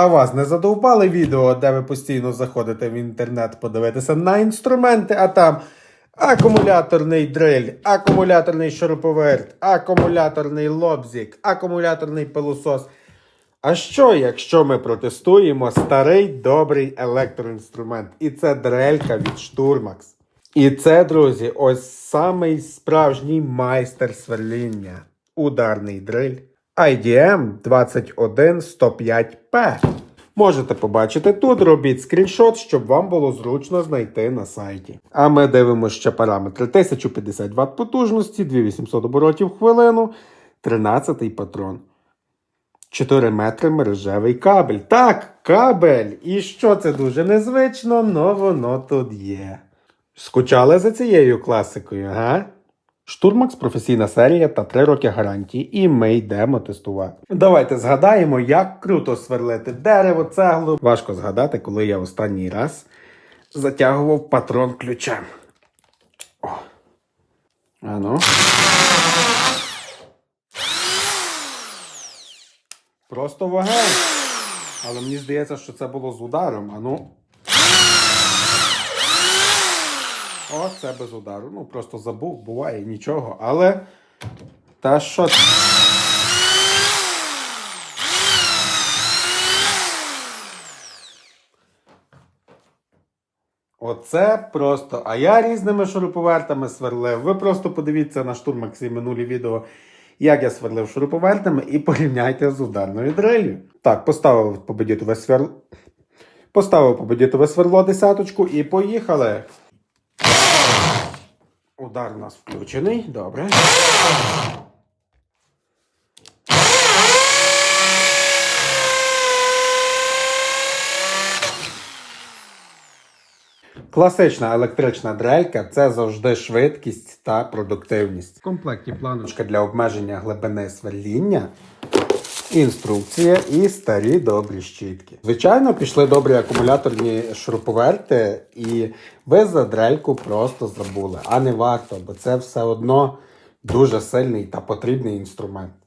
А вас не задовбали відео, де ви постійно заходите в інтернет подивитися на інструменти, а там акумуляторний дриль, акумуляторний шуруповерт, акумуляторний лобзик, акумуляторний пилосос. А що, якщо ми протестуємо старий добрий електроінструмент? І це дрелька від Штурмакс. І це, друзі, ось самий справжній майстер сверління. Ударний дриль IDM 21105P. Можете побачити тут, робіть скріншот, щоб вам було зручно знайти на сайті. А ми дивимося ще параметри 1050 Вт потужності, 2800 оборотів хвилину, 13-й патрон. 4 метри мережевий кабель. Так, кабель! І що це дуже незвично, но воно тут є. Скучали за цією класикою, га? Штурмакс професійна серія та 3 роки гарантії, і ми йдемо тестувати. Давайте згадаємо, як круто сверлити дерево, цеглу. Важко згадати, коли я останній раз затягував патрон ключем. О. Ану. Просто вогонь. Але мені здається, що це було з ударом. Ану. О, це без удару. Ну, просто забув, буває нічого. Але. Та що. це? Оце просто. А я різними шуруповертами сверлив. Ви просто подивіться на штурмаксі минулі відео, як я сверлив шуруповертами, і порівняйте з ударною дрелью. Так, поставив победітове сверло. Поставив победітове сверло десяточку і поїхали. Удар у нас включений. Добре. Класична електрична дрелька це завжди швидкість та продуктивність. В комплекті планочка для обмеження глибини сверління, інструкція і старі добрі щітки. Звичайно, пішли добрі акумуляторні шуруповерти, і ви за дрельку просто забули, а не варто, бо це все одно дуже сильний та потрібний інструмент.